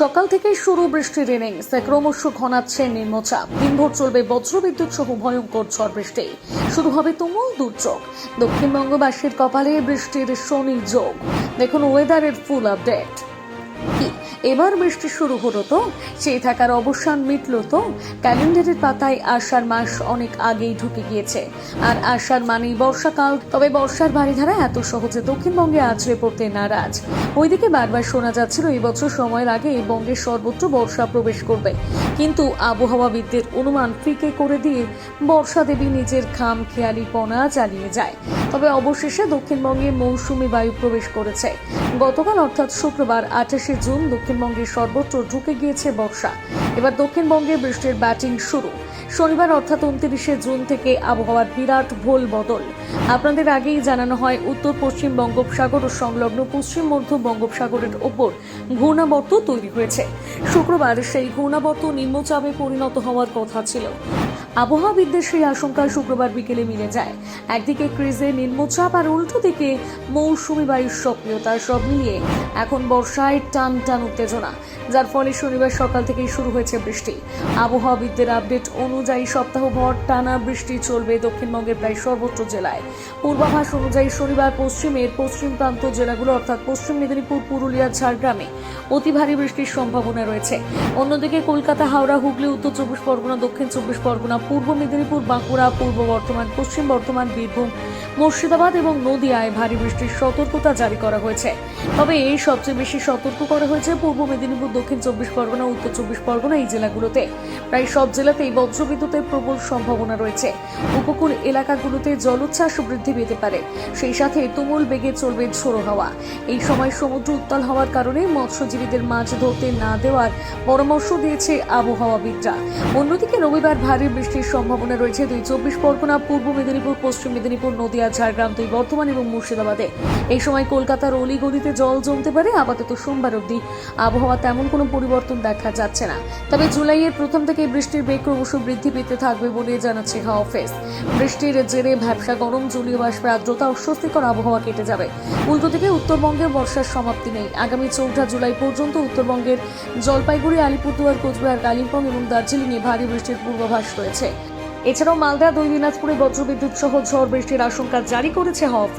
সকাল থেকে শুরু বৃষ্টির ইনিংস ক্রমশ ঘনাচ্ছে নিম্নচাপ দিনভর চলবে বজ্রবিদ্যুৎ সহ ভয়ঙ্কর ঝড় বৃষ্টি। শুরু হবে তুমুল দুর্যোগ। দক্ষিণবঙ্গবাসীর কপালে বৃষ্টির শনি যোগ। দেখুন ওয়েদারের ফুল আপডেট এবার বৃষ্টি শুরু হলো তো। সেই থাকার অবসান মিটলো তো। ক্যালেন্ডারের পাতায় আষাঢ় মাস অনেক আগেই ঢুকে গিয়েছে। আর আষাঢ় মানেই বর্ষাকাল। তবে বর্ষার বাড়িধারা এত সহজে দক্ষিণবঙ্গে আছড়ে পড়তে নারাজ। ওইদিকে বারবার শোনা যাচ্ছিল, এই বছর সময়ের আগে এই বঙ্গের সর্বত্র বর্ষা প্রবেশ করবে। কিন্তু আবহাওয়াবিদদের অনুমান ফিকে করে দিয়ে বর্ষা দেবী নিজের খাম খেয়ালিপনা চালিয়ে যায়। তবে অবশেষে দক্ষিণবঙ্গে মৌসুমি বায়ু প্রবেশ করেছে। গতকাল অর্থাৎ শুক্রবার আঠাশে জুন দক্ষিণবঙ্গের সর্বত্র ঢুকে গিয়েছে বর্ষা। এবার দক্ষিণবঙ্গে বৃষ্টির ব্যাটিং শুরু। শনিবার অর্থাৎ উনত্রিশে জুন থেকে আবহাওয়ার বিরাট ভোল বদল। আপনাদের আগেই জানানো হয়, উত্তর, পশ্চিম বঙ্গোপসাগর ও সংলগ্ন পশ্চিম মধ্য বঙ্গোপসাগরের ওপর ঘূর্ণাবর্ত তৈরি হয়েছে। শুক্রবার সেই ঘূর্ণাবর্ত নিম্নচাপে পরিণত হওয়ার কথা ছিল। আবহাওয়াবিদদের সেই আশঙ্কা শুক্রবার বিকেলে মিলে যায়। একদিকে ক্রিজে নিম্নচাপ আর উল্টো দিকে মৌসুমি বায়ুর সক্রিয়তা, সব মিলিয়ে এখন বর্ষায় টান টান উত্তেজনা, যার ফলে শনিবার সকাল থেকেই শুরু হয়েছে বৃষ্টি। আবহাওয়াবিদদের আপডেট অনুযায়ী সপ্তাহভর টানা বৃষ্টি চলবে দক্ষিণবঙ্গের প্রায় সর্বত্র জেলায়। পূর্বাভাস অনুযায়ী শনিবার পশ্চিমের পশ্চিম প্রান্ত জেলাগুলো, অর্থাৎ পশ্চিম মেদিনীপুর, পুরুলিয়া, ঝাড়গ্রামে অতি ভারী বৃষ্টির সম্ভাবনা রয়েছে। অন্যদিকে কলকাতা, হাওড়া, হুগলি, উত্তর চব্বিশ পরগনা, দক্ষিণ চব্বিশ পরগনা পূর্ব মেদিনীপুর বাঁকুড়া পূর্ব বর্ধমান পশ্চিম বর্ধমান বীরভূম মুর্শিদাবাদ এবং নদিয়ায় ভারী বৃষ্টির সতর্কতা জারি করা হয়েছে। তবে এই সবচেয়ে বেশি সতর্ক করা হয়েছে পূর্ব মেদিনীপুর, দক্ষিণ চব্বিশ পরগনা, উত্তর চব্বিশ পরগনা এই জেলাগুলোতে। প্রায় সব জেলাতেই বজ্রবিদ্যুতের প্রবল সম্ভাবনা রয়েছে। উপকূল এলাকাগুলোতে জলোচ্ছ্বাস বৃদ্ধি পেতে পারে। সেই সাথে তুমুল বেগে চলবে ঝোড়ো হাওয়া। এই সময় সমুদ্র উত্তাল হওয়ার কারণে মৎস্যজীবীদের মাছ ধরতে না দেওয়ার পরামর্শ দিয়েছে আবহাওয়াবিদরা। অন্যদিকে রবিবার ভারী বৃষ্টির সম্ভাবনা রয়েছে দুই চব্বিশ পরগনা, পূর্ব মেদিনীপুর, পশ্চিম মেদিনীপুর, নদিয়া ঝাড়গ্রাম, দুই বর্ধমান এবং মুর্শিদাবাদে। এই সময় কলকাতার অলিগলিতে জল জমতে পারে। আপাতত সোমবার অবধি আবহাওয়া তেমন কোনো পরিবর্তন দেখা যাচ্ছে না। তবে জুলাইয়ের প্রথম থেকে বৃষ্টির বেগ ক্রমশ বৃদ্ধি পেতে থাকবে বলে জানাচ্ছে হাওয়া অফিস। বৃষ্টির জেরে ভ্যাবসা গরম, জলীয় বাষ্পের আর্দ্রতা অস্বস্তিকর আবহাওয়া কেটে যাবে। উল্টো দিকে উত্তরবঙ্গে বর্ষার সমাপ্তি নেই। আগামী চৌঠা জুলাই পর্যন্ত উত্তরবঙ্গের জলপাইগুড়ি, আলিপুরদুয়ার, কোচবিহার, কালিম্পং এবং দার্জিলিংয়ে ভারী বৃষ্টির পূর্বাভাস রয়েছে। এছাড়াও মালদা দুই দিনাজপুরে বজ্রবিদ্যুৎ সহ ঝড় বৃষ্টির আশঙ্কা জারি করেছে হাওয়া